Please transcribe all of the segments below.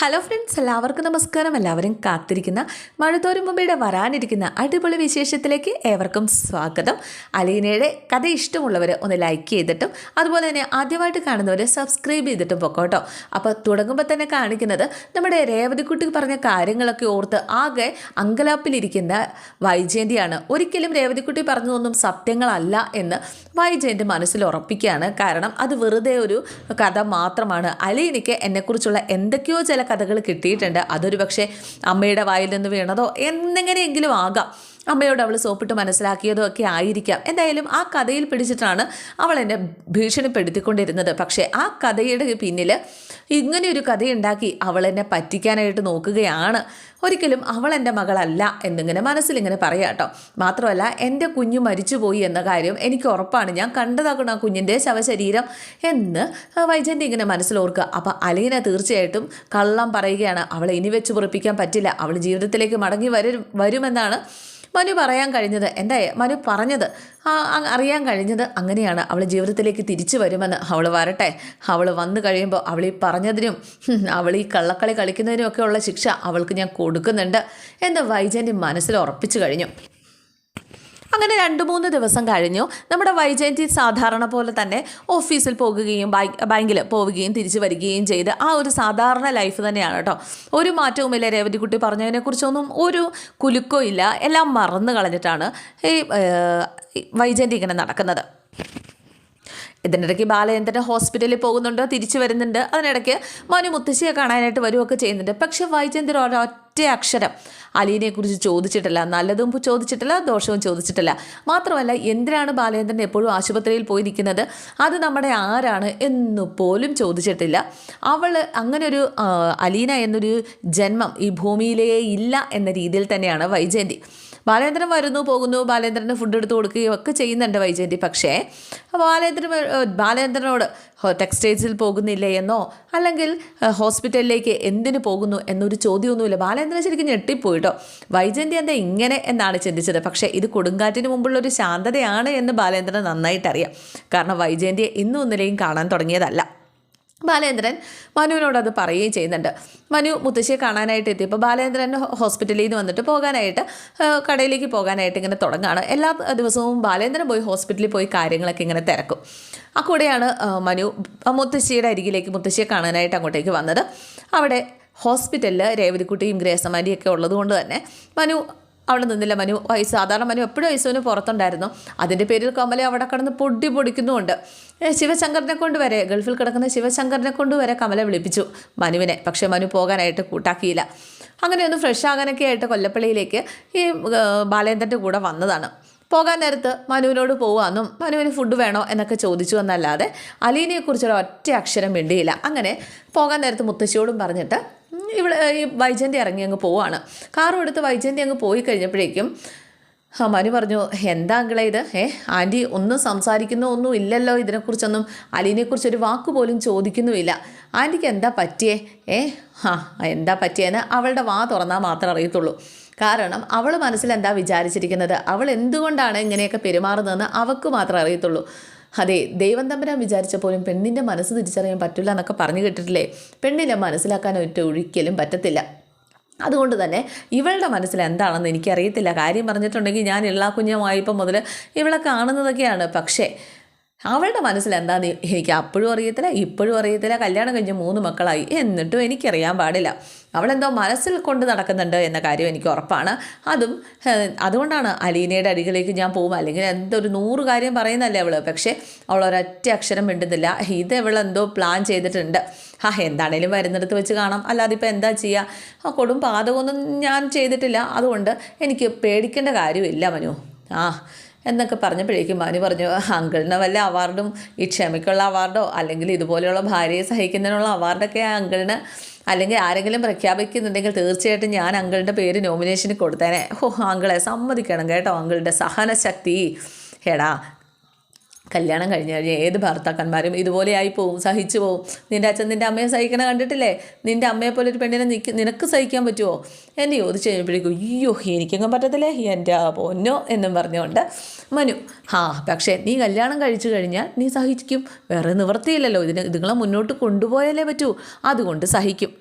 Hello friends എല്ലാവർക്കും നമസ്കാരം. എല്ലാവരും കാത്തിരിക്കുന്ന മഴത്തോരും മുമ്പയുടെ വരാനിരിക്കുന്ന അടിപൊളി വിശേഷത്തിലേക്ക് ഏവർക്കും സ്വാഗതം. അലീനയുടെ കഥ ഇഷ്ടമുള്ളവർ ഒന്ന് ലൈക്ക് ചെയ്തിട്ടും അതുപോലെ തന്നെ ആദ്യമായിട്ട് കാണുന്നവർ സബ്സ്ക്രൈബ് ചെയ്തിട്ടും പൊക്കോട്ടോ അപ്പോൾ തുടങ്ങുമ്പോൾ തന്നെ കാണിക്കുന്നത് നമ്മുടെ രേവതിക്കുട്ടി പറഞ്ഞ കാര്യങ്ങളൊക്കെ ഓർത്ത് ആകെ അങ്കലാപ്പിലിരിക്കുന്ന വൈജയന്തിയാണ്. ഒരിക്കലും രേവതിക്കുട്ടി പറഞ്ഞതൊന്നും സത്യങ്ങളല്ല എന്ന് വൈജയന്തി മനസ്സിൽ ഉറപ്പിക്കുകയാണ്. കാരണം അത് വെറുതെ ഒരു കഥ മാത്രമാണ്. അലീനയ്ക്ക് എന്നെക്കുറിച്ചുള്ള എന്തൊക്കെയോ ചില കഥകൾ കിട്ടിയിട്ടുണ്ട്. അതൊരു പക്ഷേ അമ്മയുടെ വായിൽ നിന്ന് വീണതോ എന്നെങ്ങനെയെങ്കിലും ആകാം. അമ്മയോട് അവൾ സോപ്പിട്ട് മനസ്സിലാക്കിയതോ ഒക്കെ ആയിരിക്കാം. എന്തായാലും ആ കഥയിൽ പിടിച്ചിട്ടാണ് അവൾ എന്നെ ഭീഷണിപ്പെടുത്തിക്കൊണ്ടിരുന്നത്. പക്ഷേ ആ കഥയുടെ പിന്നിൽ ഒരു കഥയുണ്ടാക്കി അവൾ എന്നെ പറ്റിക്കാനായിട്ട് നോക്കുകയാണ്. ഒരിക്കലും അവൾ എന്റെ മകളല്ല എന്നിങ്ങനെ മനസ്സിലിങ്ങനെ പറയാം കേട്ടോ. മാത്രമല്ല എന്റെ കുഞ്ഞ് മരിച്ചുപോയി എന്ന കാര്യം എനിക്ക് ഉറപ്പാണ്. ഞാൻ കണ്ടതാക്കണം ആ കുഞ്ഞിന്റെ ശവശരീരം എന്ന് വൈജന്റെ ഇങ്ങനെ മനസ്സിലോർക്കുക. അപ്പം അലീന തീർച്ചയായിട്ടും കള്ളം പറയുകയാണ്. അവളെ ഇനി വെച്ച് പൊറിപ്പിക്കാൻ പറ്റില്ല. അവൾ ജീവിതത്തിലേക്ക് മടങ്ങി വരും വരുമെന്നാണ് മനു പറയാൻ കഴിഞ്ഞത് എന്താ മനു പറഞ്ഞത് അറിയാൻ കഴിഞ്ഞത് അങ്ങനെയാണ്. അവൾ ജീവിതത്തിലേക്ക് തിരിച്ചു വരുമെന്ന് അവൾ വരട്ടെ. അവൾ വന്നു കഴിയുമ്പോൾ അവൾ ഈ പറഞ്ഞതിനും അവൾ ഈ കള്ളക്കളി കളിക്കുന്നതിനും ഒക്കെ ഉള്ള ശിക്ഷ അവൾക്ക് ഞാൻ കൊടുക്കുന്നുണ്ട് എന്ന് വൈജയന്റെ മനസ്സിൽ ഉറപ്പിച്ചു കഴിഞ്ഞു. അങ്ങനെ രണ്ട് മൂന്ന് ദിവസം കഴിഞ്ഞു. നമ്മുടെ വൈജയന്തി സാധാരണ പോലെ തന്നെ ഓഫീസിൽ പോകുകയും ബാങ്കിൽ പോവുകയും തിരിച്ചു വരികയും ചെയ്ത് ആ ഒരു സാധാരണ ലൈഫ് തന്നെയാണ് കേട്ടോ. ഒരു മാറ്റവുമില്ല രേവതിക്കുട്ടി പറഞ്ഞതിനെക്കുറിച്ചൊന്നും ഒരു കുലുക്കോ ഇല്ല. എല്ലാം മറന്നു കളഞ്ഞിട്ടാണ് ഈ വൈജയന്തി ഇങ്ങനെ നടക്കുന്നത്. ഇതിനിടയ്ക്ക് ബാലചന്ദ്രൻ ഹോസ്പിറ്റലിൽ പോകുന്നുണ്ട് തിരിച്ചു വരുന്നുണ്ട്. അതിനിടയ്ക്ക് മനു മുത്തശ്ശിയെ കാണാനായിട്ട് വരുമൊക്കെ ചെയ്യുന്നുണ്ട്. പക്ഷെ വൈചന്ദ്രൻ ഒരൊറ്റ അക്ഷരം അലീനെക്കുറിച്ച് ചോദിച്ചിട്ടില്ല. നല്ലതും ചോദിച്ചിട്ടില്ല ദോഷവും ചോദിച്ചിട്ടില്ല. മാത്രമല്ല എന്തിനാണ് ബാലചന്ദ്രൻ എപ്പോഴും ആശുപത്രിയിൽ പോയി നിൽക്കുന്നത്? അത് നമ്മുടെ ആരാണ് എന്നു പോലും ചോദിച്ചിട്ടില്ല. അവൾ അങ്ങനെ ഒരു അലീന എന്നൊരു ജന്മം ഈ ഭൂമിയിലേ ഇല്ല എന്ന രീതിയിൽ തന്നെയാണ് വൈജയന്തി. ബാലേന്ദ്രൻ വരുന്നു പോകുന്നു ബാലേന്ദ്രന് ഫുഡ് എടുത്ത് കൊടുക്കുകയും ഒക്കെ ചെയ്യുന്നുണ്ട് വൈജയന്തി. പക്ഷേ ബാലേന്ദ്രൻ ബാലേന്ദ്രനോട് ടെക്സ്റ്റൈൽസിൽ പോകുന്നില്ലേ എന്നോ അല്ലെങ്കിൽ ഹോസ്പിറ്റലിലേക്ക് എന്തിനു പോകുന്നു എന്നൊരു ചോദ്യമൊന്നുമില്ല. ബാലേന്ദ്രൻ ശരിക്കും ഞെട്ടിപ്പോയിട്ടോ വൈജയന്തി എന്താ ഇങ്ങനെ എന്നാണ് ചിന്തിച്ചത്. പക്ഷേ ഇത് കൊടുങ്കാറ്റിന് മുമ്പുള്ള ഒരു ശാന്തതയാണ് എന്ന് ബാലേന്ദ്രൻ നന്നായിട്ടറിയാം. കാരണം വൈജയന്തിയെ ഇന്നും ഇന്നലെയും കാണാൻ തുടങ്ങിയതല്ല. ബാലേന്ദ്രൻ മനുവിനോട് അത് പറയുകയും ചെയ്യുന്നുണ്ട്. മനു മുത്തശ്ശിയെ കാണാനായിട്ട് എത്തിയപ്പോൾ ബാലേന്ദ്രൻ ഹോസ്പിറ്റലിൽ നിന്ന് വന്നിട്ട് പോകാനായിട്ട് കടയിലേക്ക് പോകാനായിട്ട് ഇങ്ങനെ തുടങ്ങുകയാണ് എല്ലാ ദിവസവും ബാലേന്ദ്രൻ പോയി ഹോസ്പിറ്റലിൽ പോയി കാര്യങ്ങളൊക്കെ ഇങ്ങനെ തിരക്കും. ആ കൂടെയാണ് മനു മുത്തശ്ശിയുടെ അരികിലേക്ക് മുത്തശ്ശിയെ കാണാനായിട്ട് അങ്ങോട്ടേക്ക് വന്നത്. അവിടെ ഹോസ്പിറ്റലിൽ രേവതിക്കുട്ടിയും ഗ്രേസമാരിയൊക്കെ ഉള്ളതുകൊണ്ട് തന്നെ മനു അവിടെ നിന്നില്ല. മനു സാധാരണ മനു എപ്പോഴും ഐസുവിന് പുറത്തുണ്ടായിരുന്നു. അതിന്റെ പേരിൽ കമല അവിടെ കിടന്ന് പൊടി പൊടിക്കുന്നുമുണ്ട്. ശിവശങ്കറിനെ കൊണ്ട് വരെ ഗൾഫിൽ കിടക്കുന്ന ശിവശങ്കറിനെ കൊണ്ട് വരെ കമല വിളിപ്പിച്ചു മനുവിനെ. പക്ഷേ മനു പോകാനായിട്ട് കൂട്ടാക്കിയില്ല. അങ്ങനെ ഒന്ന് ഫ്രഷ് ആകാനൊക്കെ ആയിട്ട് കൊല്ലപ്പള്ളിയിലേക്ക് ഈ ബാലേന്ദ്രന്റെ കൂടെ വന്നതാണ്. പോകാൻ നേരത്ത് മനുവിനോട് പോവാന്നും മനുവിന് ഫുഡ് വേണോ എന്നൊക്കെ ചോദിച്ചു എന്നല്ലാതെ അലീനയെക്കുറിച്ചൊരു ഒറ്റ അക്ഷരം മിണ്ടിയില്ല. അങ്ങനെ പോകാൻ നേരത്ത് മുത്തശ്ശിയോടും പറഞ്ഞിട്ട് ഇവിടെ ഈ വൈജന്തി ഇറങ്ങി അങ്ങ് പോവാണ്. കാറും എടുത്ത് വൈജന്തി അങ്ങ് പോയി കഴിഞ്ഞപ്പോഴേക്കും മനു പറഞ്ഞു എന്താ അങ്കിളെ ഇത്? ഏ ആന്റി ഒന്നും സംസാരിക്കുന്ന ഒന്നും ഇല്ലല്ലോ. ഇതിനെക്കുറിച്ചൊന്നും അലീനെക്കുറിച്ച് ഒരു വാക്ക് പോലും ചോദിക്കുന്നുമില്ല. ആന്റിക്ക് എന്താ പറ്റിയേ? ഏ ആ എന്താ പറ്റിയെന്ന് അവളുടെ വാ തുറന്നാൽ മാത്രമേ അറിയത്തുള്ളൂ. കാരണം അവൾ മനസ്സിൽ എന്താ വിചാരിച്ചിരിക്കുന്നത്? അവൾ എന്തുകൊണ്ടാണ് ഇങ്ങനെയൊക്കെ പെരുമാറുന്നതെന്ന് അവൾക്ക് മാത്രമേ അറിയത്തുള്ളൂ. അതെ ദൈവം തമ്പരാൻ വിചാരിച്ച പോലും പെണ്ണിന്റെ മനസ്സ് തിരിച്ചറിയാൻ പറ്റില്ല എന്നൊക്കെ പറഞ്ഞു കേട്ടിട്ടില്ലേ? പെണ്ണിനെ മനസ്സിലാക്കാൻ ഒറ്റ ഒരിക്കലും പറ്റത്തില്ല. അതുകൊണ്ട് തന്നെ ഇവളുടെ മനസ്സിൽ എന്താണെന്ന് എനിക്കറിയത്തില്ല. കാര്യം പറഞ്ഞിട്ടുണ്ടെങ്കിൽ ഞാൻ എല്ലാ കുഞ്ഞുമായപ്പം മുതൽ ഇവളെ കാണുന്നതൊക്കെയാണ്. പക്ഷേ അവളുടെ മനസ്സിൽ എന്താന്ന് എനിക്ക് അപ്പോഴും അറിയത്തില്ല ഇപ്പോഴും അറിയത്തില്ല. കല്യാണം കഴിഞ്ഞ് മൂന്ന് മക്കളായി. എന്നിട്ടും എനിക്കറിയാൻ പാടില്ല. അവളെന്തോ മനസ്സിൽ കൊണ്ട് നടക്കുന്നുണ്ട് എന്ന കാര്യം എനിക്ക് ഉറപ്പാണ്. അതും അതുകൊണ്ടാണ് അലീനയുടെ അരികിലേക്ക് ഞാൻ പോകും. അല്ലെങ്കിൽ എന്തൊരു നൂറ് കാര്യം പറയുന്നല്ലേ അവൾ പക്ഷേ അവൾ ഒരൊറ്റ അക്ഷരം മിണ്ടുന്നില്ല. ഇത് എന്തോ പ്ലാൻ ചെയ്തിട്ടുണ്ട്. ആ എന്താണേലും വരുന്നിടത്ത് വെച്ച് കാണാം. അല്ലാതെ ഇപ്പോൾ എന്താ ചെയ്യുക ആ കൊടും പാതകമൊന്നും ഞാൻ ചെയ്തിട്ടില്ല. അതുകൊണ്ട് എനിക്ക് പേടിക്കേണ്ട കാര്യമില്ല മനു. ആ എന്നൊക്കെ പറഞ്ഞപ്പോഴേക്കും മാനി പറഞ്ഞു അങ്കിളിന് വല്ല അവാർഡും ഈ ക്ഷമയ്ക്കുള്ള അവാർഡോ അല്ലെങ്കിൽ ഇതുപോലെയുള്ള ഭാര്യയെ സഹിക്കുന്നതിനുള്ള അവാർഡൊക്കെ ആ അങ്കിളിന് അല്ലെങ്കിൽ ആരെങ്കിലും പ്രഖ്യാപിക്കുന്നുണ്ടെങ്കിൽ തീർച്ചയായിട്ടും ഞാൻ അങ്കിളിന്റെ പേര് നോമിനേഷന് കൊടുത്തേനെ. ഓ അങ്കിളെ സമ്മതിക്കണം കേട്ടോ അങ്കിളുടെ സഹനശക്തി. എടാ കല്യാണം കഴിഞ്ഞ് കഴിഞ്ഞ് ഏത് ഭർത്താക്കന്മാരും ഇതുപോലെ ആയി പോവും സഹിച്ചു പോവും. നിന്റെ അച്ഛൻ നിന്റെ അമ്മയെ സഹിക്കണ കണ്ടിട്ടില്ലേ? നിന്റെ അമ്മയെ പോലെ ഒരു പെണ്ണിനെ നിക്ക് നിനക്ക് സഹിക്കാൻ പറ്റുമോ എന്നെ ചോദിച്ചു കഴിഞ്ഞപ്പോഴേക്കും അയ്യോ എനിക്കങ്ങ് പറ്റത്തില്ലേ എന്റെ പൊന്നോ എന്നും പറഞ്ഞുകൊണ്ട് മനു ഹാ പക്ഷേ നീ കല്യാണം കഴിച്ചു കഴിഞ്ഞാൽ നീ സഹിക്കും. വേറെ നിവൃത്തിയില്ലല്ലോ. ഇതിന് ഇതുങ്ങളെ മുന്നോട്ട് കൊണ്ടുപോയാലേ പറ്റൂ. അതുകൊണ്ട് സഹിക്കും.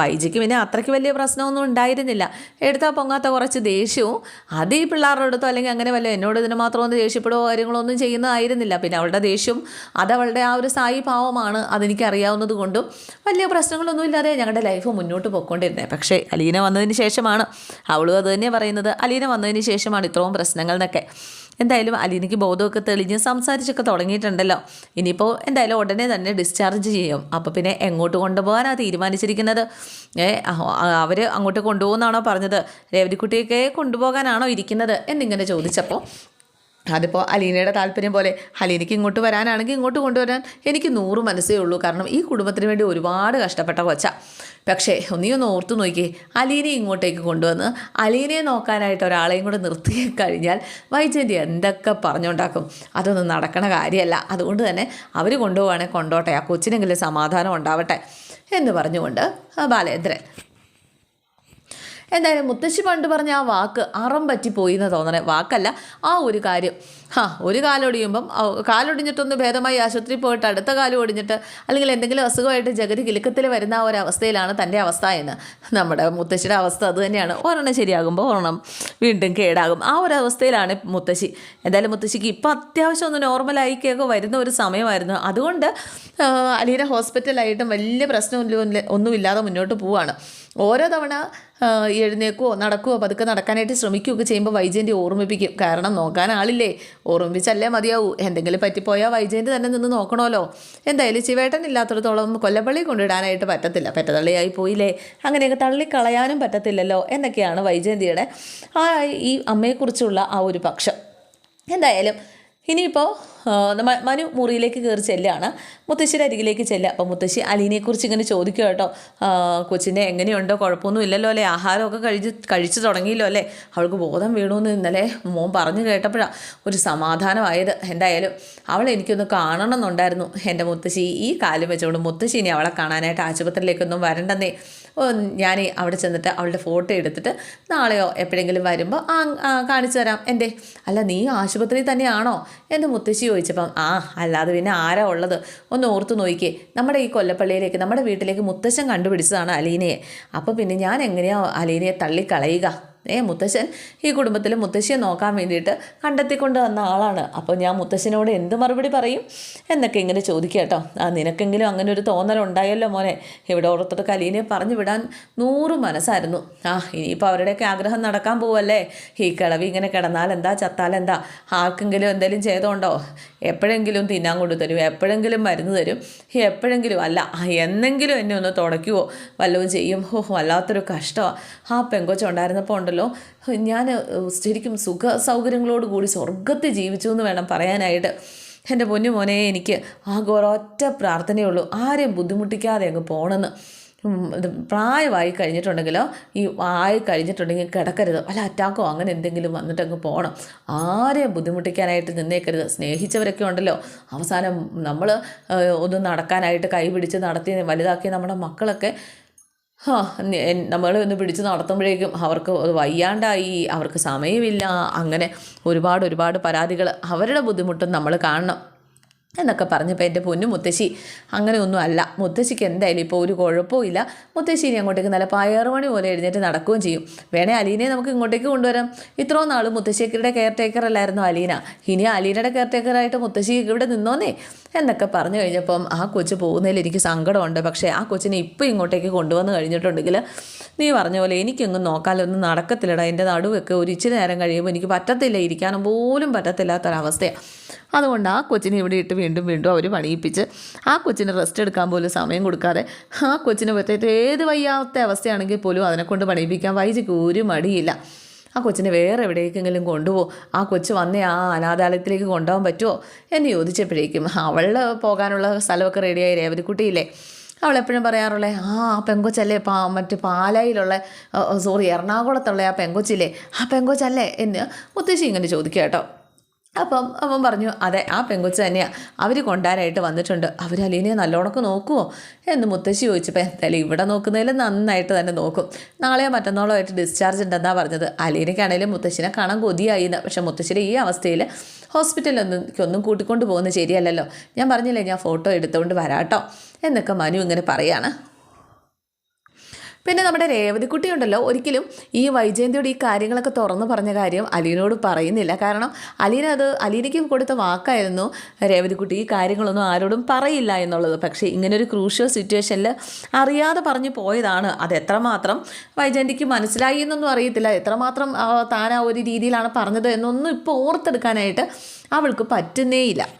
വൈജിക്ക് പിന്നെ അത്രയ്ക്ക് വലിയ പ്രശ്നമൊന്നും ഉണ്ടായിരുന്നില്ല. എടുത്താൽ പൊങ്ങാത്ത കുറച്ച് ദേഷ്യവും. അത് ഈ പിള്ളേരുടെ അടുത്തോ അല്ലെങ്കിൽ അങ്ങനെ വല്ല എന്നോട് ഇതിന് മാത്രം ഒന്ന് ദേഷ്യപ്പെടുകയോ കാര്യങ്ങളോ ഒന്നും ചെയ്യുന്നതായിരുന്നില്ല. പിന്നെ അവളുടെ ദേഷ്യം അത് അവളുടെ ആ ഒരു സായി ഭാവമാണ് അതെനിക്ക് അറിയാവുന്നത് കൊണ്ടും വലിയ പ്രശ്നങ്ങളൊന്നും ഇല്ലാതെ ഞങ്ങളുടെ ലൈഫ് മുന്നോട്ട് പോയിക്കൊണ്ടിരുന്നത് പക്ഷേ അലീന വന്നതിന് ശേഷമാണ്. അവളും അത് തന്നെ പറയുന്നത്. അലീന വന്നതിന് ശേഷമാണ് ഇത്രയും പ്രശ്നങ്ങൾ എന്നൊക്കെ. എന്തായാലും അലീനയ്ക്ക് ബോധമൊക്കെ തെളിഞ്ഞ് സംസാരിച്ചൊക്കെ തുടങ്ങിയിട്ടുണ്ടല്ലോ. ഇനിയിപ്പോൾ എന്തായാലും ഉടനെ തന്നെ ഡിസ്ചാർജ് ചെയ്യും. അപ്പോൾ പിന്നെ എങ്ങോട്ട് കൊണ്ടുപോകാനാണ് തീരുമാനിച്ചിരിക്കുന്നത്? ഏ അവർ അങ്ങോട്ട് കൊണ്ടുപോകുന്നാണോ പറഞ്ഞത്? രേവതിക്കുട്ടിയൊക്കെ കൊണ്ടുപോകാനാണോ ഇരിക്കുന്നത്? എന്നിങ്ങനെ ചോദിച്ചപ്പോൾ അതിപ്പോൾ അലീനയുടെ താല്പര്യം പോലെ അലീനയ്ക്ക് ഇങ്ങോട്ട് വരാനാണെങ്കിൽ ഇങ്ങോട്ട് കൊണ്ടുവരാൻ എനിക്ക് നൂറ് മനസ്സേ ഉള്ളൂ. കാരണം ഈ കുടുംബത്തിന് വേണ്ടി ഒരുപാട് കഷ്ടപ്പെട്ട കൊച്ച. പക്ഷേ ഒന്നിയൊന്ന് ഒന്ന് ഓർത്തു നോക്കി അലീനെ ഇങ്ങോട്ടേക്ക് കൊണ്ടുവന്ന് അലീനയെ നോക്കാനായിട്ട് ഒരാളെയും കൂടെ നിർത്തി കഴിഞ്ഞാൽ വൈജയന്തി എന്തൊക്കെ പറഞ്ഞുണ്ടാക്കും. അതൊന്നും നടക്കണ കാര്യമല്ല. അതുകൊണ്ട് തന്നെ അവർ കൊണ്ടുപോവുകയാണെങ്കിൽ കൊണ്ടോട്ടെ. ആ കൊച്ചിനെങ്കിലും സമാധാനം ഉണ്ടാവട്ടെ എന്ന് പറഞ്ഞുകൊണ്ട് ബാലേന്ദ്രൻ എന്തായാലും മുത്തശ്ശി പണ്ട് പറഞ്ഞ ആ വാക്ക് അറം പറ്റിപ്പോയി എന്ന് തോന്നണേ. വാക്കല്ല ആ ഒരു കാര്യം. ഹാ ഒരു കാലൊടിയുമ്പം കാലൊടിഞ്ഞിട്ടൊന്ന് ഭേദമായി ആശുപത്രിയിൽ പോയിട്ട് അടുത്ത കാലം ഒടിഞ്ഞിട്ട് അല്ലെങ്കിൽ എന്തെങ്കിലും അസുഖമായിട്ട് ജഗതി കിലുക്കത്തിൽ വരുന്ന ആ ഒരു അവസ്ഥയിലാണ് തന്റെ അവസ്ഥ എന്ന്. നമ്മുടെ മുത്തശ്ശിയുടെ അവസ്ഥ അത് തന്നെയാണ്. ഒരെണ്ണം ശരിയാകുമ്പോൾ ഒരെണ്ണം വീണ്ടും കേടാകും. ആ ഒരു അവസ്ഥയിലാണ് മുത്തശ്ശി. എന്തായാലും മുത്തശ്ശിക്ക് ഇപ്പം അത്യാവശ്യം ഒന്ന് നോർമലായിക്കൊക്കെ വരുന്ന ഒരു സമയമായിരുന്നു. അതുകൊണ്ട് അലീന ഹോസ്പിറ്റലായിട്ടും വലിയ പ്രശ്നമൊന്നും ഒന്നുമില്ലാതെ മുന്നോട്ട് പോവുകയാണ് ഓരോ തവണ എഴുന്നേക്കുവോ നടക്കുവോ പതുക്കെ നടക്കാനായിട്ട് ശ്രമിക്കുകയൊക്കെ ചെയ്യുമ്പോൾ വൈജയന്തി ഓർമ്മിപ്പിക്കും. കാരണം നോക്കാൻ ആളില്ലേ? ഓർമ്മിപ്പിച്ചല്ലേ മതിയാവൂ. എന്തെങ്കിലും പറ്റിപ്പോയാൽ വൈജയന്തി തന്നെ നിന്ന് നോക്കണമല്ലോ. എന്തായാലും ചിവേട്ടൻ ഇല്ലാത്തടത്തോളം കൊല്ലപ്പള്ളി കൊണ്ടിടാനായിട്ട് പറ്റത്തില്ല. പെറ്റതള്ളിയായി പോയില്ലേ? അങ്ങനെയൊക്കെ തള്ളിക്കളയാനും പറ്റത്തില്ലല്ലോ എന്നൊക്കെയാണ് വൈജയന്തിയുടെ ആ ഈ അമ്മയെക്കുറിച്ചുള്ള ആ ഒരു പക്ഷം. എന്തായാലും ഇനിയിപ്പോൾ മനു മുറിയിലേക്ക് കയറി ചെല്ലുകയാണ് മുത്തശ്ശിയുടെ അരികിലേക്ക് ചെല്ലുക അപ്പോൾ മുത്തശ്ശി അലീനെക്കുറിച്ച് ഇങ്ങനെ ചോദിക്കുക കേട്ടോ. കൊച്ചിനെ എങ്ങനെയുണ്ടോ? കുഴപ്പമൊന്നും ഇല്ലല്ലോ അല്ലേ? ആഹാരമൊക്കെ കഴിച്ച് കഴിച്ചു തുടങ്ങിയില്ലോ അല്ലേ? അവൾക്ക് ബോധം വീണു ഇന്നലെ മോൻ പറഞ്ഞു കേട്ടപ്പോഴാണ് ഒരു സമാധാനമായത്. എന്തായാലും അവൾ എനിക്കൊന്ന് കാണണം എന്നുണ്ടായിരുന്നു എന്റെ മുത്തശ്ശി ഈ കാലം വെച്ചുകൊണ്ട് മുത്തശ്ശി ഇനി അവളെ കാണാനായിട്ട് ആശുപത്രിയിലേക്കൊന്നും വരണ്ടെന്നേ ഞാൻ അവിടെ ചെന്നിട്ട് അവളുടെ ഫോട്ടോ എടുത്തിട്ട് നാളെയോ എപ്പോഴെങ്കിലും വരുമ്പോൾ ആ കാണിച്ചു തരാം. എന്റെ അല്ല നീ ആശുപത്രിയിൽ തന്നെയാണോ? എന്റെ മുത്തശ്ശി ചോദിച്ചപ്പം ആ അല്ലാതെ പിന്നെ ആരാ ഉള്ളത്? ഒന്ന് ഓർത്ത് നോക്കിക്കേ. നമ്മുടെ ഈ കൊല്ലപ്പള്ളിയിലേക്ക് നമ്മുടെ വീട്ടിലേക്ക് മുത്തശ്ശൻ കണ്ടുപിടിച്ചതാണ് അലീനയെ. അപ്പോൾ പിന്നെ ഞാൻ എങ്ങനെയാണ് അലീനയെ തള്ളിക്കളയുക? ഏ മുത്തശ്ശൻ ഈ കുടുംബത്തിൽ മുത്തശ്ശിയെ നോക്കാൻ വേണ്ടിയിട്ട് കണ്ടെത്തിക്കൊണ്ട് വന്ന ആളാണ്. അപ്പോൾ ഞാൻ മുത്തശ്ശനോട് എന്ത് മറുപടി പറയും എന്നൊക്കെ ഇങ്ങനെ ചോദിക്കുക കേട്ടോ. ആ നിനക്കെങ്കിലും അങ്ങനെ ഒരു തോന്നലുണ്ടായല്ലോ മോനെ. ഇവിടെ ഓർത്തിട്ട് കലീനെ പറഞ്ഞു വിടാൻ നൂറ് മനസ്സായിരുന്നു. ആ ഇനിയിപ്പോൾ അവരുടെയൊക്കെ ആഗ്രഹം നടക്കാൻ പോവല്ലേ? ഈ കിളവി ഇങ്ങനെ കിടന്നാൽ എന്താ ചത്താൽ എന്താ? ആർക്കെങ്കിലും എന്തെങ്കിലും ചെയ്തോണ്ടോ എപ്പോഴെങ്കിലും തിന്നാൻ കൊണ്ടു തരും എപ്പോഴെങ്കിലും മരുന്ന് തരും എപ്പോഴെങ്കിലും അല്ല എന്നെങ്കിലും എന്നെ ഒന്ന് തുടയ്ക്കുവോ? വല്ലതും ചെയ്യും. ഓ വല്ലാത്തൊരു കഷ്ടമാണ് ആ പെങ്കൊച്ചുണ്ടായിരുന്നപ്പോൾ ഉണ്ടല്ലോ. ഞാൻ ശരിക്കും സുഖ സൗകര്യങ്ങളോട് കൂടി സ്വർഗത്തെ ജീവിച്ചു എന്ന് വേണം പറയാനായിട്ട്. എന്റെ പൊന്നു മോനെ എനിക്ക് ആകെ ഒരൊറ്റ പ്രാർത്ഥനയുള്ളൂ ആരെയും ബുദ്ധിമുട്ടിക്കാതെ അങ്ങ് പോകണമെന്ന് പ്രായമായി കഴിഞ്ഞിട്ടുണ്ടെങ്കിലോ ഈ ആയി കഴിഞ്ഞിട്ടുണ്ടെങ്കിൽ കിടക്കരുത്. അല്ല അറ്റാക്കോ അങ്ങനെ എന്തെങ്കിലും വന്നിട്ട് അങ്ങ് പോകണം ആരെയും ബുദ്ധിമുട്ടിക്കാനായിട്ട് നിന്നേക്കരുത്. സ്നേഹിച്ചവരൊക്കെ ഉണ്ടല്ലോ. അവസാനം നമ്മൾ ഒന്ന് നടക്കാനായിട്ട് കൈ പിടിച്ച് നടത്തി വലുതാക്കി നമ്മുടെ മക്കളൊക്കെ നമ്മൾ ഒന്ന് പിടിച്ച് നടത്തുമ്പോഴേക്കും അവർക്ക് വയ്യാണ്ടായി അവർക്ക് സമയമില്ല അങ്ങനെ ഒരുപാട് ഒരുപാട് പരാതികൾ അവരുടെ ബുദ്ധിമുട്ടും നമ്മൾ കാണണം. എന്നൊക്കെ പറഞ്ഞപ്പോൾ എന്റെ പൊന്നു മുത്തശ്ശി അങ്ങനെയൊന്നും അല്ല. മുത്തശ്ശിക്ക് എന്തായാലും ഇപ്പോൾ ഒരു കുഴപ്പമില്ല മുത്തശ്ശി ഇനി അങ്ങോട്ടേക്ക് നല്ല പയറുമണി പോലെ എഴുന്നേറ്റ് നടക്കുകയും ചെയ്യും. വേണേ അലീനെ നമുക്ക് ഇങ്ങോട്ടേക്ക് കൊണ്ടുവരാം. ഇത്രയും നാൾ മുത്തശ്ശിയുടെ കെയർ ടേക്കർ അല്ലായിരുന്നു അലീന. ഇനി അലീനയുടെ കെയർ ടേക്കറായിട്ട് മുത്തശ്ശി ഇവിടെ നിന്നോന്നേ എന്നൊക്കെ പറഞ്ഞു കഴിഞ്ഞപ്പം ആ കൊച്ചു പോകുന്നതിൽ എനിക്ക് സങ്കടമുണ്ട്. പക്ഷേ ആ കൊച്ചിനെ ഇപ്പോൾ ഇങ്ങോട്ടേക്ക് കൊണ്ടുവന്ന് കഴിഞ്ഞിട്ടുണ്ടെങ്കിൽ നീ പറഞ്ഞ പോലെ എനിക്കൊന്നും നോക്കാലൊന്നും നടക്കത്തില്ലടാ. എന്റെ നടുവൊക്കെ ഒരു ഇച്ചിരി നേരം കഴിയുമ്പോൾ എനിക്ക് പറ്റത്തില്ല. ഇരിക്കാനും പോലും പറ്റത്തില്ലാത്തൊരവസ്ഥയാണ് അതുകൊണ്ട് ആ കൊച്ചിനെ ഇവിടെ ഇട്ട് വീണ്ടും വീണ്ടും അവർ പണിയിപ്പിച്ച് ആ കൊച്ചിന് റെസ്റ്റ് എടുക്കാൻ പോലും സമയം കൊടുക്കാതെ ആ കൊച്ചിന് പറ്റിയിട്ട് ഏത് വയ്യാത്ത അവസ്ഥയാണെങ്കിൽ പോലും അതിനെക്കൊണ്ട് പണിയിപ്പിക്കാൻ വൈകിക്ക് ഒരു മടിയില്ല. ആ കൊച്ചിനെ വേറെ എവിടേക്കെങ്കിലും കൊണ്ടുപോകും ആ കൊച്ച് വന്നേ ആ അനാഥാലയത്തിലേക്ക് കൊണ്ടുപോകാൻ പറ്റുമോ എന്ന് ചോദിച്ചപ്പോഴേക്കും അവൾ പോകാനുള്ള സ്ഥലമൊക്കെ റെഡിയായി രേവതിക്കുട്ടിയില്ലേ? അവളെപ്പോഴും പറയാറുള്ളേ ആ പെങ്കൊച്ചല്ലേ പാ മറ്റ് പാലായിലുള്ള സോറി എറണാകുളത്തുള്ള ആ പെങ്കൊച്ചില്ലേ? ആ പെങ്കൊച്ചല്ലേ? എന്ന് മുത്തശ്ശി ഇങ്ങനെ ചോദിക്കുക കേട്ടോ. അപ്പം അവൻ പറഞ്ഞു അതെ ആ പെങ്കൊച്ച് തന്നെയാണ് അവർ കൊണ്ടാനായിട്ട് വന്നിട്ടുണ്ട്. അവർ അലീനയെ നല്ലോണക്ക് നോക്കുമോ എന്ന് മുത്തശ്ശി ചോദിച്ചപ്പോൾ എന്തായാലും ഇവിടെ നോക്കുന്നതിൽ നന്നായിട്ട് തന്നെ നോക്കും. നാളെയോ മറ്റന്നാളോ ആയിട്ട് ഡിസ്ചാർജ് ഉണ്ടെന്നാണ് പറഞ്ഞത്. അലീനയ്ക്കാണെങ്കിലും മുത്തശ്ശിനെ കാണാൻ കൊതിയായിന്ന്. പക്ഷേ മുത്തശ്ശിയുടെ ഈ അവസ്ഥയിൽ ഹോസ്പിറ്റലൊന്നും കൂട്ടിക്കൊണ്ട് പോകുന്നത് ശരിയല്ലല്ലോ. ഞാൻ പറഞ്ഞില്ലേ ഞാൻ ഫോട്ടോ എടുത്തുകൊണ്ട് വരാട്ടോ. എന്നൊക്കെ മനു ഇങ്ങനെ പറയാണ്. പിന്നെ നമ്മുടെ രേവതിക്കുട്ടി ഉണ്ടല്ലോ ഒരിക്കലും ഈ വൈജയന്തിയോട് ഈ കാര്യങ്ങളൊക്കെ തുറന്നു പറഞ്ഞ കാര്യം അലീനോട് പറയുന്നില്ല. കാരണം അലീന അത് അലീനയ്ക്ക് കൊടുത്ത വാക്കായിരുന്നു രേവതിക്കുട്ടി ഈ കാര്യങ്ങളൊന്നും ആരോടും പറയില്ല എന്നുള്ളത്. പക്ഷേ ഇങ്ങനൊരു ക്രൂഷ്യൽ സിറ്റുവേഷനിൽ അറിയാതെ പറഞ്ഞു പോയതാണ്. അത് എത്രമാത്രം വൈജയന്തിക്ക് മനസ്സിലായി എന്നൊന്നും അറിയത്തില്ല. എത്രമാത്രം താൻ ആ ഒരു രീതിയിലാണ് പറഞ്ഞത് എന്നൊന്നും ഇപ്പോൾ ഓർത്തെടുക്കാനായിട്ട് അവൾക്ക് പറ്റുന്നേയില്ല.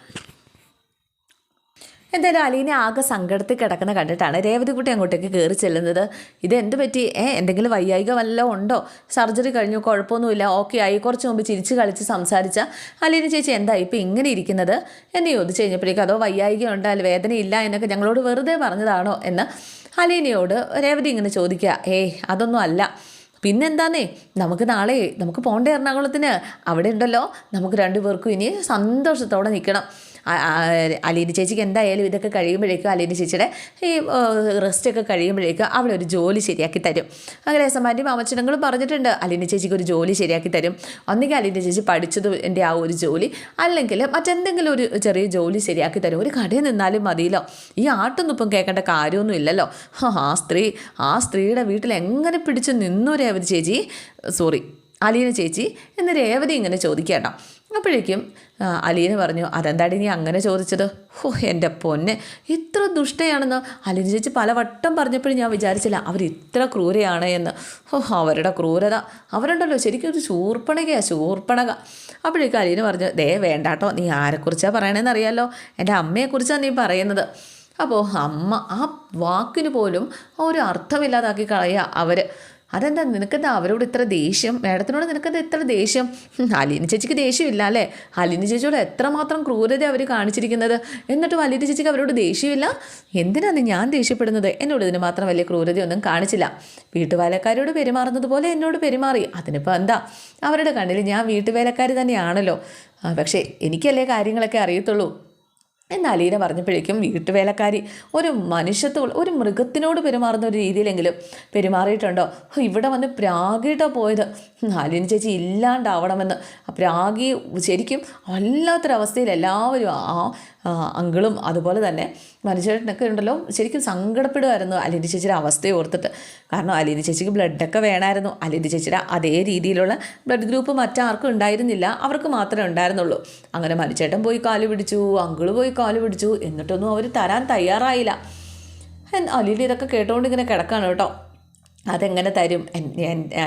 എന്തായാലും അലീനെ ആകെ സങ്കടത്തിൽ കിടക്കുന്ന കണ്ടിട്ടാണ് രേവതിക്കുട്ടി അങ്ങോട്ടേക്ക് കയറി ചെല്ലുന്നത്. ഇത് എന്ത് പറ്റി? ഏ എന്തെങ്കിലും വയ്യായിക വല്ലതും ഉണ്ടോ? സർജറി കഴിഞ്ഞു കുഴപ്പമൊന്നുമില്ല. ഓക്കെ ആയി. കുറച്ച് മുമ്പ് ചിരിച്ച് കളിച്ച് സംസാരിച്ച അലീന ചേച്ചി എന്താ ഇപ്പം ഇങ്ങനെ ഇരിക്കുന്നത്? എന്ന് ചോദിച്ചു കഴിഞ്ഞപ്പോഴേക്കും അതോ വയ്യായിക അല്ല വേദനയില്ല എന്നൊക്കെ ഞങ്ങളോട് വെറുതെ പറഞ്ഞതാണോ എന്ന് അലീനയോട് രേവതി ഇങ്ങനെ ചോദിക്കുക. ഏയ് അതൊന്നും അല്ല. പിന്നെന്താന്നേ? നമുക്ക് നാളെ നമുക്ക് പോകേണ്ട എറണാകുളത്തിന്. അവിടെ ഉണ്ടല്ലോ. നമുക്ക് രണ്ടുപേർക്കും ഇനി സന്തോഷത്തോടെ നിൽക്കണം. അലീന ചേച്ചിക്ക് എന്തായാലും ഇതൊക്കെ കഴിയുമ്പോഴേക്കും അലീന ചേച്ചിയുടെ ഈ റെസ്റ്റൊക്കെ കഴിയുമ്പോഴേക്കും അവിടെ ഒരു ജോലി ശരിയാക്കി തരും. അങ്ങനെ സമാന്റെ മാമച്ചനങ്ങളും പറഞ്ഞിട്ടുണ്ട് അലീന ചേച്ചിക്ക് ഒരു ജോലി ശരിയാക്കി തരും. ഒന്നുകിൽ അലീന ചേച്ചി പഠിച്ചത് എന്റെ ആ ഒരു ജോലി അല്ലെങ്കിൽ മറ്റെന്തെങ്കിലും ഒരു ചെറിയ ജോലി ശരിയാക്കി തരും. ഒരു കടയിൽ നിന്നാലും മതിയല്ലോ. ഈ ആട്ടൊന്നും ഇപ്പം കേൾക്കേണ്ട കാര്യമൊന്നും ഇല്ലല്ലോ. ആ സ്ത്രീ ആ സ്ത്രീയുടെ വീട്ടിൽ എങ്ങനെ പിടിച്ച് നിന്നു അവർ ചേച്ചി? സോറി അലീന ചേച്ചി എന്ന് രേവതി ഇങ്ങനെ ചോദിക്കേട്ടോ അപ്പോഴേക്കും അലീന പറഞ്ഞു അതെന്താടി നീ അങ്ങനെ ചോദിച്ചത്? ഓ എന്റെ പൊന്നെ ഇത്ര ദുഷ്ടയാണെന്ന്. അലീന ചേച്ചി പലവട്ടം പറഞ്ഞപ്പോഴും ഞാൻ വിചാരിച്ചില്ല അവർ ഇത്ര ക്രൂരയാണ് എന്ന്. ഓ അവരുടെ ക്രൂരത. അവരുണ്ടല്ലോ ശരിക്കും ഒരു ശൂർപ്പണകയാണ് ശൂർപ്പണക. അപ്പോഴേക്കും അലീന പറഞ്ഞു ദേ വേണ്ടാട്ടോ നീ ആരെക്കുറിച്ചാണ് പറയണതെന്ന് അറിയാമല്ലോ എന്റെ അമ്മയെക്കുറിച്ചാണ് നീ പറയുന്നത്. അപ്പോൾ അമ്മ ആ വാക്കിന് പോലും ഒരു അർത്ഥമില്ലാതാക്കി കളയുക അവർ അതെന്താ? നിനക്കെന്താ? അവരോട് ഇത്ര ദേഷ്യം? മേഡത്തിനോട് നിനക്കെന്താ ഇത്ര ദേഷ്യം? അലീന ചേച്ചിക്ക് ദേഷ്യമില്ല അല്ലേ? അലീന ചേച്ചിയോട് എത്രമാത്രം ക്രൂരത അവർ കാണിച്ചിരിക്കുന്നത്? എന്നിട്ടും അലീന ചേച്ചിക്ക് അവരോട് ദേഷ്യമില്ല? എന്തിനാണ് ഞാൻ ദേഷ്യപ്പെടുന്നത്? എന്നോട് ഇതിന് മാത്രം വലിയ ക്രൂരതയൊന്നും കാണിച്ചില്ല. വീട്ടുവേലക്കാരോട് പെരുമാറുന്നത് പോലെ എന്നോട് പെരുമാറി. അതിനിപ്പോൾ എന്താ? അവരുടെ കണ്ണിൽ ഞാൻ വീട്ടുവേലക്കാരി തന്നെയാണല്ലോ. പക്ഷേ എനിക്കല്ലേ കാര്യങ്ങളൊക്കെ അറിയത്തുള്ളൂ. എന്ന് അലീന പറഞ്ഞപ്പോഴേക്കും വീട്ടുവേലക്കാരി ഒരു മനുഷ്യത്വ ഒരു മൃഗത്തിനോട് പെരുമാറുന്ന ഒരു രീതിയിലെങ്കിലും പെരുമാറിയിട്ടുണ്ടോ? ഇവിടെ വന്ന് പ്രാഗിട്ടോ പോയത്. നാലിന് ചേച്ചി ഇല്ലാണ്ടാവണമെന്ന്. പ്രാഗി ശരിക്കും വല്ലാത്തൊരവസ്ഥയിൽ എല്ലാവരും ആ, അങ്കിളും അതുപോലെ തന്നെ മനുഷ്യനൊക്കെ ഉണ്ടല്ലോ. ശരിക്കും സങ്കടപ്പെടുമായിരുന്നു അലിന്റെ ചേച്ചിയുടെ അവസ്ഥയെ ഓർത്തിട്ട്. കാരണം അലിന്റെ ചേച്ചിക്ക് ബ്ലഡൊക്കെ വേണമായിരുന്നു. അലിന്റെ ചേച്ചിയുടെ അതേ രീതിയിലുള്ള ബ്ലഡ് ഗ്രൂപ്പ് മറ്റാർക്കും ഉണ്ടായിരുന്നില്ല. അവർക്ക് മാത്രമേ ഉണ്ടായിരുന്നുള്ളൂ. അങ്ങനെ മനുച്ചേട്ടൻ പോയി കാൽ പിടിച്ചു അങ്കിൾ പോയി കാൽ പിടിച്ചു. എന്നിട്ടൊന്നും അവർ തരാൻ തയ്യാറായില്ല. അലിന്റെ ഇതൊക്കെ കേട്ടുകൊണ്ട് ഇങ്ങനെ കിടക്കാണ് കേട്ടോ. അതെങ്ങനെ തരും?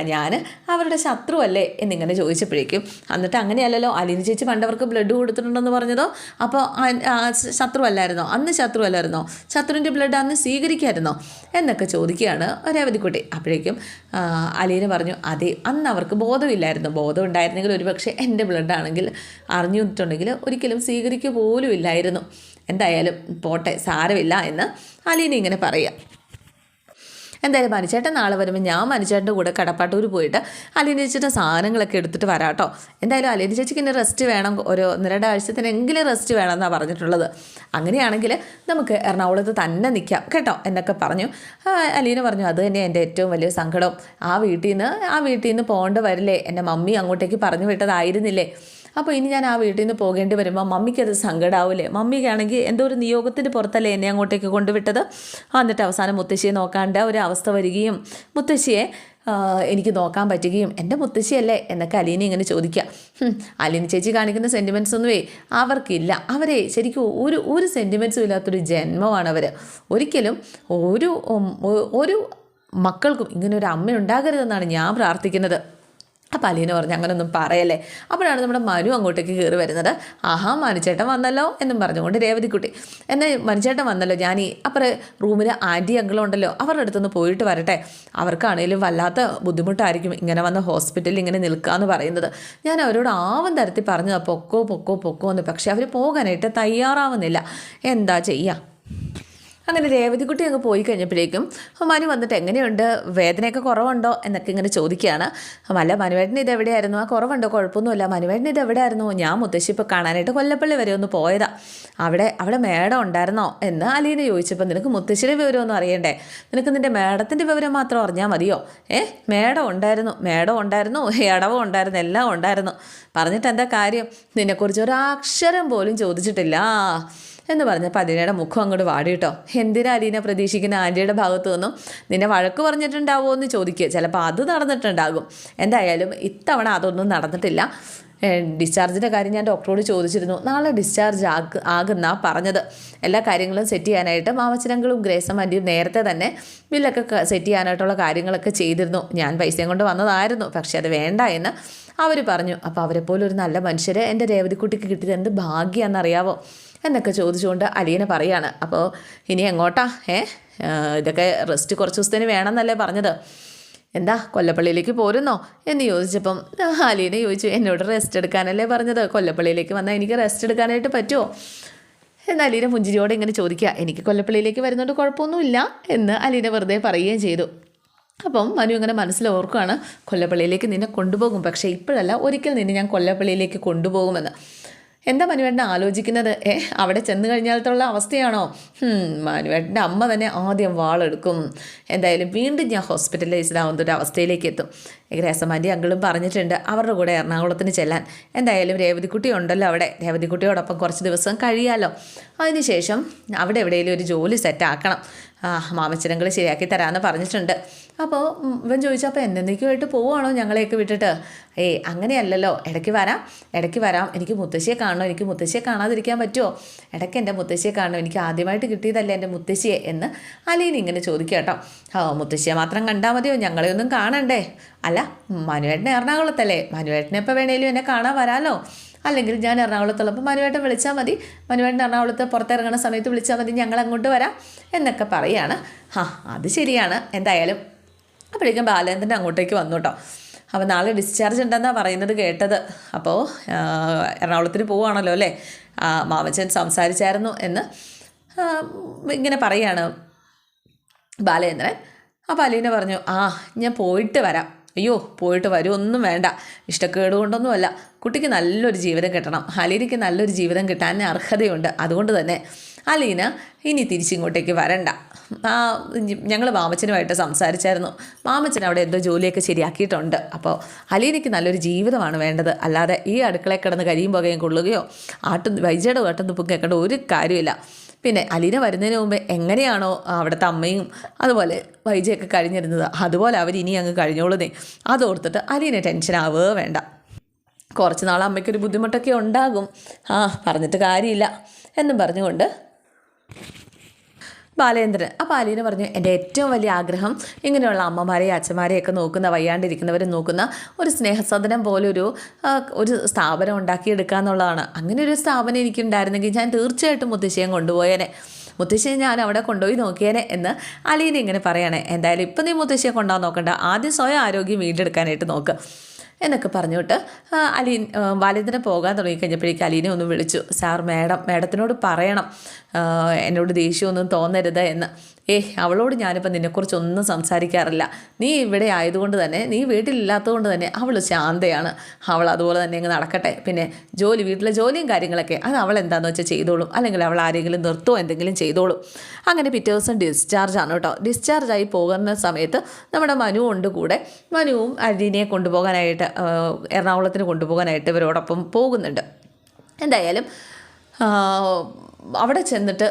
ഞാൻ അവരുടെ ശത്രുവല്ലേ എന്നിങ്ങനെ ചോദിച്ചപ്പോഴേക്കും. എന്നിട്ട് അങ്ങനെയല്ലല്ലോ അലീന ചേച്ചി പണ്ടവർക്ക് ബ്ലഡ് കൊടുത്തിട്ടുണ്ടെന്ന് പറഞ്ഞതോ? അപ്പോൾ ആ- ആ ശത്രു അല്ലായിരുന്നോ അന്ന് ശത്രു അല്ലായിരുന്നോ ശത്രുവിന്റെ ബ്ലഡ് അന്ന് സ്വീകരിക്കായിരുന്നോ? എന്നൊക്കെ ചോദിക്കുകയാണ് രേവതിക്കുട്ടി. അപ്പോഴേക്കും അലീന പറഞ്ഞു അതെ അന്ന് അവർക്ക് ബോധമില്ലായിരുന്നു. ബോധം ഉണ്ടായിരുന്നെങ്കിൽ ഒരുപക്ഷെ എന്റെ ബ്ലഡ് ആണെങ്കിൽ അറിഞ്ഞിട്ടുണ്ടെങ്കിൽ ഒരിക്കലും സ്വീകരിക്കുക പോലും ഇല്ലായിരുന്നു എന്തായാലും പോട്ടെ സാരമില്ല എന്ന് അലീന ഇങ്ങനെ പറയാം. എന്തായാലും മനുച്ചേട്ടൻ നാളെ വരുമ്പോൾ ഞാൻ മനുച്ചേട്ടന്റെ കൂടെ കടപ്പാട്ടൂർ പോയിട്ട് അലീന ചേച്ചിയുടെ സാധനങ്ങളൊക്കെ എടുത്തിട്ട് വരാം കേട്ടോ എന്തായാലും അലീന ചേച്ചിക്ക് ഇനി റെസ്റ്റ് വേണം. ഒരു ഒന്ന് ആഴ്ചത്തിന് എങ്കിലും റെസ്റ്റ് വേണമെന്നാണ് പറഞ്ഞിട്ടുള്ളത്. അങ്ങനെയാണെങ്കിൽ നമുക്ക് എറണാകുളത്ത് തന്നെ നിൽക്കാം കേട്ടോ എന്നൊക്കെ പറഞ്ഞു. അലീന പറഞ്ഞു അത് തന്നെ എന്റെ ഏറ്റവും വലിയ സങ്കടം. ആ വീട്ടിൽ നിന്ന് ആ വീട്ടിൽ നിന്ന് പോകേണ്ട വരില്ലേ? എന്റെ മമ്മി അങ്ങോട്ടേക്ക് പറഞ്ഞു വിട്ടതായിരുന്നില്ലേ? അപ്പോൾ ഇനി ഞാൻ ആ വീട്ടിൽ നിന്ന് പോകേണ്ടി വരുമ്പോൾ മമ്മിക്കത് സങ്കടമാവില്ലേ മമ്മിക്കാണെങ്കിൽ എന്തോ ഒരു നിയോഗത്തിന്റെ പുറത്തല്ലേ എന്നെ അങ്ങോട്ടേക്ക് കൊണ്ടുവിട്ടത്? എന്നിട്ട് അവസാനം മുത്തശ്ശിയെ നോക്കാണ്ട ഒരു അവസ്ഥ വരികയും മുത്തശ്ശിയെ എനിക്ക് നോക്കാൻ പറ്റുകയും എന്റെ മുത്തശ്ശിയല്ലേ? എന്നൊക്കെ അലീനെ ഇങ്ങനെ ചോദിക്കുക. അലീന ചേച്ചി കാണിക്കുന്ന സെന്റിമെന്റ്സ് ഒന്നുമേ അവർക്കില്ല. അവരെ ശരിക്കും ഒരു ഒരു സെന്റിമെന്റ്സും ഇല്ലാത്തൊരു ജന്മമാണ് അവർ ഒരിക്കലും ഒരു ഒരു മക്കൾക്കും ഇങ്ങനെ ഒരു അമ്മ ഉണ്ടാകരുതെന്നാണ് ഞാൻ പ്രാർത്ഥിക്കുന്നത്. അപ്പം അലീന പറഞ്ഞു അങ്ങനൊന്നും പറയല്ലേ. അപ്പോഴാണ് നമ്മുടെ മനു അങ്ങോട്ടേക്ക് കയറി വരുന്നത്. ആഹാ മനുച്ചേട്ടൻ വന്നല്ലോ എന്നും പറഞ്ഞുകൊണ്ട് രേവതിക്കുട്ടി എന്നെ മനുച്ചേട്ടൻ വന്നല്ലോ ഞാൻ ഈ അപ്പുറം റൂമിൽ ആന്റി അങ്കിളുണ്ടല്ലോ അവരുടെ അടുത്തൊന്ന് പോയിട്ട് വരട്ടെ. അവർക്കാണേലും വല്ലാത്ത ബുദ്ധിമുട്ടായിരിക്കും ഇങ്ങനെ വന്ന ഹോസ്പിറ്റലിൽ ഇങ്ങനെ നിൽക്കുക എന്ന് പറയുന്നത്. ഞാൻ അവരോട് ആവും തരത്തിൽ പറഞ്ഞതാണ് പൊക്കോ പൊക്കോ പൊക്കോ എന്ന്. പക്ഷേ അവർ പോകാനായിട്ട് തയ്യാറാവുന്നില്ല. എന്താ ചെയ്യുക അങ്ങനെ രേവതിക്കുട്ടി അങ്ങ് പോയി കഴിഞ്ഞപ്പോഴേക്കും മനു വന്നിട്ട് എങ്ങനെയുണ്ട്? വേദനയൊക്കെ കുറവുണ്ടോ? എന്നൊക്കെ ഇങ്ങനെ ചോദിക്കുകയാണ്. അല്ല മനുവേട്ടൻ ഇത് എവിടെയായിരുന്നു? ആ കുറവുണ്ടോ? കുഴപ്പമൊന്നുമില്ല. മനുവേട്ടൻ ഇത് എവിടെയായിരുന്നു? ഞാൻ മുത്തശ്ശി ഇപ്പോൾ കാണാനായിട്ട് കൊല്ലപ്പള്ളി വരെ ഒന്ന് പോയതാ. അവിടെ അവിടെ മേടം ഉണ്ടായിരുന്നോ? എന്ന് അലീനെ ചോദിച്ചപ്പോൾ നിനക്ക് മുത്തശ്ശിയുടെ വിവരമൊന്നും അറിയണ്ടേ? നിനക്ക് നിന്റെ മേടത്തിന്റെ വിവരം മാത്രം അറിഞ്ഞാൽ മതിയോ? ഏ? മേടം ഉണ്ടായിരുന്നു. മേടം ഉണ്ടായിരുന്നു. ഇടവും ഉണ്ടായിരുന്നു. എല്ലാം ഉണ്ടായിരുന്നു. പറഞ്ഞിട്ട് എന്താ കാര്യം? നിന്നെക്കുറിച്ച് ഒരു അക്ഷരം പോലും ചോദിച്ചിട്ടില്ല. എന്ന് പറഞ്ഞപ്പോൾ അലീനയുടെ മുഖം അങ്ങോട്ട് വാടി കേട്ടോ എന്തിനാ അലീന പ്രതീക്ഷിക്കുന്ന ആന്റിയുടെ ഭാഗത്തു നിന്നും നിന്നെ വഴക്ക് പറഞ്ഞിട്ടുണ്ടാവുമോ എന്ന് ചോദിക്കുക. ചിലപ്പോൾ അത് നടന്നിട്ടുണ്ടാകും. എന്തായാലും ഇത്തവണ അതൊന്നും നടന്നിട്ടില്ല. ഡിസ്ചാർജിന്റെ കാര്യം ഞാൻ ഡോക്ടറോട് ചോദിച്ചിരുന്നു. നാളെ ഡിസ്ചാർജ് ആക്ക് ആകുന്ന പറഞ്ഞത്. എല്ലാ കാര്യങ്ങളും സെറ്റ് ചെയ്യാനായിട്ട് മാമച്ചനങ്ങളും ഗ്രേസം ആന്റിയും നേരത്തെ തന്നെ ബില്ലൊക്കെ സെറ്റ് ചെയ്യാനായിട്ടുള്ള കാര്യങ്ങളൊക്കെ ചെയ്തിരുന്നു. ഞാൻ പൈസയും കൊണ്ട് വന്നതായിരുന്നു. പക്ഷെ അത് വേണ്ട എന്ന് അവർ പറഞ്ഞു. അപ്പോൾ അവരെ പോലെ ഒരു നല്ല മനുഷ്യരെ എന്റെ രേവതിക്കുട്ടിക്ക് കിട്ടിയത് എന്ത് ഭാഗ്യമാണെന്നറിയാവോ എന്നൊക്കെ ചോദിച്ചുകൊണ്ട് അലീന പറയാണ്. അപ്പോൾ ഇനി എങ്ങോട്ടാ? ഏ? ഇതൊക്കെ റെസ്റ്റ് കുറച്ച് ദിവസത്തിന് വേണമെന്നല്ലേ പറഞ്ഞത്. എന്താ കൊല്ലപ്പള്ളിയിലേക്ക് പോരുന്നോ? എന്ന് ചോദിച്ചപ്പം അലീന ചോദിച്ചു എന്നോട് റെസ്റ്റ് എടുക്കാനല്ലേ പറഞ്ഞത്? കൊല്ലപ്പള്ളിയിലേക്ക് വന്നാൽ എനിക്ക് റെസ്റ്റ് എടുക്കാനായിട്ട് പറ്റുമോ എന്ന് അലീന പുഞ്ചിരിയോടെ ഇങ്ങനെ ചോദിക്കുക എനിക്ക് കൊല്ലപ്പള്ളിയിലേക്ക് വരുന്നതുകൊണ്ട് കുഴപ്പമൊന്നുമില്ല എന്ന് അലീന വെറുതെ പറയുകയും ചെയ്തു. അപ്പം മനു ഇങ്ങനെ മനസ്സിൽ ഓർക്കുകയാണ് കൊല്ലപ്പള്ളിയിലേക്ക് നിന്നെ കൊണ്ടുപോകും പക്ഷേ ഇപ്പോഴല്ല ഒരിക്കൽ നിന്നെ ഞാൻ കൊല്ലപ്പള്ളിയിലേക്ക് കൊണ്ടുപോകുമെന്ന്. എന്താ മനുവേട്ടൻ ആലോചിക്കുന്നത്? ഏ അവിടെ ചെന്ന് കഴിഞ്ഞാലത്തുള്ള അവസ്ഥയാണോ? മനുവേട്ടന്റെ അമ്മ തന്നെ ആദ്യം വാളെടുക്കും. എന്തായാലും വീണ്ടും ഞാൻ ഹോസ്പിറ്റലൈസ്ഡ് ആവുന്ന ഒരു അവസ്ഥയിലേക്ക് എത്തും ഗ്രേസമാന്റെ അങ്കിളും പറഞ്ഞിട്ടുണ്ട് അവരുടെ കൂടെ എറണാകുളത്തിന് ചെല്ലാൻ. എന്തായാലും രേവതിക്കുട്ടി ഉണ്ടല്ലോ അവിടെ. രേവതിക്കുട്ടിയോടൊപ്പം കുറച്ച് ദിവസം കഴിയാമല്ലോ അതിനുശേഷം അവിടെ എവിടെയെങ്കിലും ഒരു ജോലി സെറ്റാക്കണം. ആ മാമച്ചനങ്ങൾ ശരിയാക്കി തരാമെന്ന് പറഞ്ഞിട്ടുണ്ട്. അപ്പോൾ ഇവൻ ചോദിച്ചു അപ്പോൾ എന്നേക്കുമായിട്ട് പോവുകയാണോ ഞങ്ങളെയൊക്കെ വിട്ടിട്ട്? ഏയ് അങ്ങനെയല്ലല്ലോ. ഇടയ്ക്ക് വരാം. ഇടയ്ക്ക് വരാം. എനിക്ക് മുത്തശ്ശിയെ കാണണോ. എനിക്ക് മുത്തശ്ശിയെ കാണാതിരിക്കാൻ പറ്റുമോ? ഇടയ്ക്ക് എന്റെ മുത്തശ്ശിയെ കാണണോ. എനിക്ക് ആദ്യമായിട്ട് കിട്ടിയതല്ലേ എന്റെ മുത്തശ്ശിയെ? എന്ന് അലീൻ ഇങ്ങനെ ചോദിക്കുക കേട്ടോ. ഓ മുത്തശ്ശിയെ മാത്രം കണ്ടാൽ മതിയോ? ഞങ്ങളെയൊന്നും കാണണ്ടേ? അല്ല മനുവേട്ടനെ എറണാകുളത്തല്ലേ. മനുവേട്ടനെ എപ്പോൾ വേണേലും എന്നെ കാണാൻ വരാമല്ലോ അല്ലെങ്കിൽ ഞാൻ എറണാകുളത്തുള്ളപ്പോൾ മനുവേട്ടൻ വിളിച്ചാൽ മതി. മനുവേട്ടൻ എറണാകുളത്ത് പുറത്തിറങ്ങുന്ന സമയത്ത് വിളിച്ചാൽ മതി. ഞങ്ങൾ അങ്ങോട്ട് വരാം. എന്നൊക്കെ പറയാണ്. ഹാ അത് ശരിയാണ്. എന്തായാലും അപ്പോഴേക്കും ബാലേന്ദ്രൻ അങ്ങോട്ടേക്ക് വന്നു കേട്ടോ അപ്പോൾ നാളെ ഡിസ്ചാർജ് ഉണ്ടെന്നാണ് പറയുന്നത് കേട്ടത്. അപ്പോൾ എറണാകുളത്തിന് പോവുകയാണല്ലോ അല്ലേ? മാമച്ചൻ സംസാരിച്ചായിരുന്നു എന്ന് ഇങ്ങനെ പറയാണ് ബാലേന്ദ്രൻ അപ്പോൾ അലീന പറഞ്ഞു ആ ഞാൻ പോയിട്ട് വരാം. അയ്യോ പോയിട്ട് വരും ഒന്നും വേണ്ട. ഇഷ്ടക്കേട് കൊണ്ടൊന്നുമല്ല കുട്ടിക്ക് നല്ലൊരു ജീവിതം കിട്ടണം. അലീനയ്ക്ക് നല്ലൊരു ജീവിതം കിട്ടാൻ അർഹതയുണ്ട്. അതുകൊണ്ട് തന്നെ അലീന ഇനി തിരിച്ചിങ്ങോട്ടേക്ക് വരണ്ട. ആ ഞങ്ങൾ മാമച്ചനുമായിട്ട് സംസാരിച്ചായിരുന്നു. മാമച്ചൻ അവിടെ എന്തോ ജോലിയൊക്കെ ശരിയാക്കിയിട്ടുണ്ട്. അപ്പോൾ അലീനയ്ക്ക് നല്ലൊരു ജീവിതമാണ് വേണ്ടത്. അല്ലാതെ ഈ അടുക്കളയിൽ കിടന്ന് കരിയും പുകയും കൊള്ളുകയോ ആട്ടും വൈജയുടെ ആട്ടും കേൾക്കേണ്ട ഒരു കാര്യമില്ല പിന്നെ അലീന വരുന്നതിന് മുമ്പ് എങ്ങനെയാണോ അവിടുത്തെ അമ്മയും അതുപോലെ വൈജയൊക്കെ കഴിഞ്ഞിരുന്നത്. അതുപോലെ അവർ ഇനി അങ്ങ് കഴിഞ്ഞോളുന്നേ. അതോർത്തിട്ട് അലീന ടെൻഷൻ ആവുക വേണ്ട. കുറച്ച് നാൾ അമ്മയ്ക്കൊരു ബുദ്ധിമുട്ടൊക്കെ ഉണ്ടാകും. ആ പറഞ്ഞിട്ട് കാര്യമില്ല എന്നും പറഞ്ഞുകൊണ്ട് ബാലേന്ദ്രൻ. അപ്പോൾ അലീന പറഞ്ഞു എന്റെ ഏറ്റവും വലിയ ആഗ്രഹം ഇങ്ങനെയുള്ള അമ്മമാരെയും അച്ഛന്മാരെയൊക്കെ നോക്കുന്ന വയ്യാണ്ടിരിക്കുന്നവരെ നോക്കുന്ന ഒരു സ്നേഹസദനം പോലൊരു ഒരു സ്ഥാപനം ഉണ്ടാക്കിയെടുക്കുക എന്നുള്ളതാണ്. അങ്ങനെ ഒരു സ്ഥാപനം എനിക്കുണ്ടായിരുന്നെങ്കിൽ ഞാൻ തീർച്ചയായിട്ടും മുത്തശ്ശിയെ കൊണ്ടുപോയേനെ. മുത്തശ്ശിയെ ഞാൻ അവിടെ കൊണ്ടുപോയി നോക്കിയേനെ എന്ന് അലീന ഇങ്ങനെ പറയണേ. എന്തായാലും ഇപ്പം നീ മുത്തശ്ശിയെ കൊണ്ടുപോകാൻ നോക്കണ്ട. ആദ്യം സ്വയം ആരോഗ്യം വീണ്ടെടുക്കാനായിട്ട് നോക്ക്. എന്നൊക്കെ പറഞ്ഞുകൊണ്ട് അലീൻ ബാലേന്ദ്രനെ പോകാൻ തുടങ്ങിക്കഴിഞ്ഞപ്പോഴേക്കും അലീനെ ഒന്ന് വിളിച്ചു. സാർ മാഡം മാഡത്തിനോട് പറയണം. എന്നോട് ദേഷ്യമൊന്നും തോന്നരുത് എന്ന്. ഏ അവളോട് ഞാനിപ്പോൾ നിന്നെക്കുറിച്ചൊന്നും സംസാരിക്കാറില്ല. നീ ഇവിടെ ആയതുകൊണ്ട് തന്നെ നീ വീട്ടിലില്ലാത്തതുകൊണ്ട് തന്നെ അവൾ ശാന്തയാണ്. അവൾ അതുപോലെ തന്നെ അങ്ങ് നടക്കട്ടെ. പിന്നെ ജോലി വീട്ടിലെ ജോലിയും കാര്യങ്ങളൊക്കെ അത് അവൾ എന്താണെന്ന് വെച്ചാൽ ചെയ്തോളും. അല്ലെങ്കിൽ അവൾ ആരെങ്കിലും നിർത്തുമോ എന്തെങ്കിലും ചെയ്തോളും. അങ്ങനെ പിറ്റേ ദിവസം ഡിസ്ചാർജ് കേട്ടോ. ഡിസ്ചാർജായി പോകുന്ന സമയത്ത് നമ്മുടെ മനു ഉണ്ട് കൂടെ. മനുവും അരിനെ കൊണ്ടുപോകാനായിട്ട് എറണാകുളത്തിന് കൊണ്ടുപോകാനായിട്ട് ഇവരോടൊപ്പം പോകുന്നുണ്ട്. എന്തായാലും അവിടെ ചെന്നിട്ട്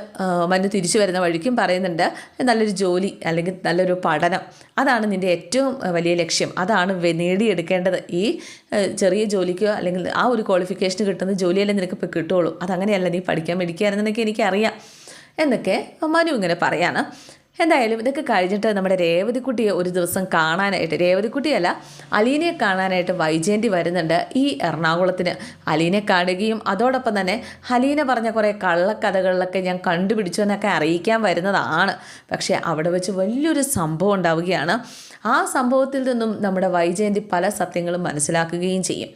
മഞ്ഞ് തിരിച്ചു വരുന്ന വഴിക്കും പറയുന്നുണ്ട് നല്ലൊരു ജോലി അല്ലെങ്കിൽ നല്ലൊരു പഠനം. അതാണ് നിന്റെ ഏറ്റവും വലിയ ലക്ഷ്യം. അതാണ് നേടിയെടുക്കേണ്ടത്. ഈ ചെറിയ ജോലിക്കോ അല്ലെങ്കിൽ ആ ഒരു ക്വാളിഫിക്കേഷൻ കിട്ടുന്ന ജോലിയല്ലേ നിനക്ക് ഇപ്പോൾ കിട്ടുള്ളൂ അതങ്ങനെയല്ല നീ പഠിക്കാൻ മേടിക്കുകയായിരുന്നെന്നൊക്കെ എനിക്കറിയാം. എന്നൊക്കെ മനു ഇങ്ങനെ പറയാണ്. എന്തായാലും ഇതൊക്കെ കഴിഞ്ഞിട്ട് നമ്മുടെ രേവതിക്കുട്ടിയെ ഒരു ദിവസം കാണാനായിട്ട് രേവതിക്കുട്ടിയല്ല അലീനയെ കാണാനായിട്ട് വൈജയന്തി വരുന്നുണ്ട് ഈ എറണാകുളത്തിന്. അലീനെ കാണുകയും അതോടൊപ്പം തന്നെ അലീന പറഞ്ഞ കുറേ കള്ളക്കഥകളിലൊക്കെ ഞാൻ കണ്ടുപിടിച്ചു എന്നൊക്കെ അറിയിക്കാൻ വരുന്നതാണ്. പക്ഷേ അവിടെ വെച്ച് വലിയൊരു സംഭവം ഉണ്ടാവുകയാണ്. ആ സംഭവത്തിൽ നിന്നും നമ്മുടെ വൈജയന്തി പല സത്യങ്ങളും മനസ്സിലാക്കുകയും ചെയ്യും.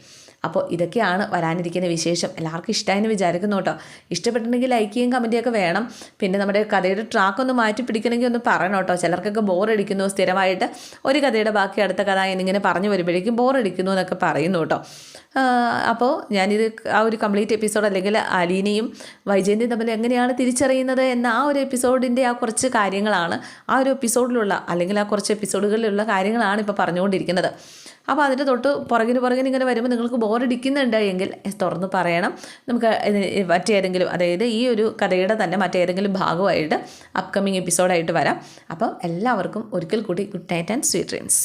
അപ്പോൾ ഇതൊക്കെയാണ് വരാനിരിക്കുന്ന വിശേഷം. എല്ലാവർക്കും ഇഷ്ടമായെന്ന് വിചാരിക്കുന്നു കേട്ടോ. ഇഷ്ടപ്പെട്ടിട്ടുണ്ടെങ്കിൽ ലൈക്ക് ചെയ്യും കമന്റൊക്കെ വേണം. പിന്നെ നമ്മുടെ കഥയുടെ ട്രാക്ക് ഒന്ന് മാറ്റി പിടിക്കണമെങ്കിൽ ഒന്ന് പറയണം കേട്ടോ. ചിലർക്കൊക്കെ ബോറടിക്കുന്നു സ്ഥിരമായിട്ട് ഒരു കഥയുടെ ബാക്കി അടുത്ത കഥ എന്നിങ്ങനെ പറഞ്ഞു വരുമ്പോഴേക്കും ബോറടിക്കുന്നു എന്നൊക്കെ പറയുന്നു കേട്ടോ. അപ്പോൾ ഞാനിത് ആ ഒരു കംപ്ലീറ്റ് എപ്പിസോഡ് അല്ലെങ്കിൽ അലീനയും വൈജയന്തിയും തമ്മിൽ എങ്ങനെയാണ് തിരിച്ചറിയുന്നത് എന്ന ആ ഒരു എപ്പിസോഡിന്റെ ആ കുറച്ച് കാര്യങ്ങളാണ് ആ ഒരു എപ്പിസോഡിലുള്ള അല്ലെങ്കിൽ ആ കുറച്ച് എപ്പിസോഡുകളിലുള്ള കാര്യങ്ങളാണ് ഇപ്പോൾ പറഞ്ഞുകൊണ്ടിരിക്കുന്നത്. അപ്പോൾ അതിന്റെ തൊട്ട് പുറകിന് പുറകിന് ഇങ്ങനെ വരുമ്പോൾ നിങ്ങൾക്ക് ബോറടിക്കുന്നുണ്ട് എങ്കിൽ തുറന്ന് പറയണം. നമുക്ക് മറ്റേതെങ്കിലും അതായത് ഈ ഒരു കഥയുടെ തന്നെ മറ്റേതെങ്കിലും ഭാഗമായിട്ട് അപ്കമിങ് എപ്പിസോഡായിട്ട് വരാം. അപ്പോൾ എല്ലാവർക്കും ഒരിക്കൽ കൂടി good night and sweet dreams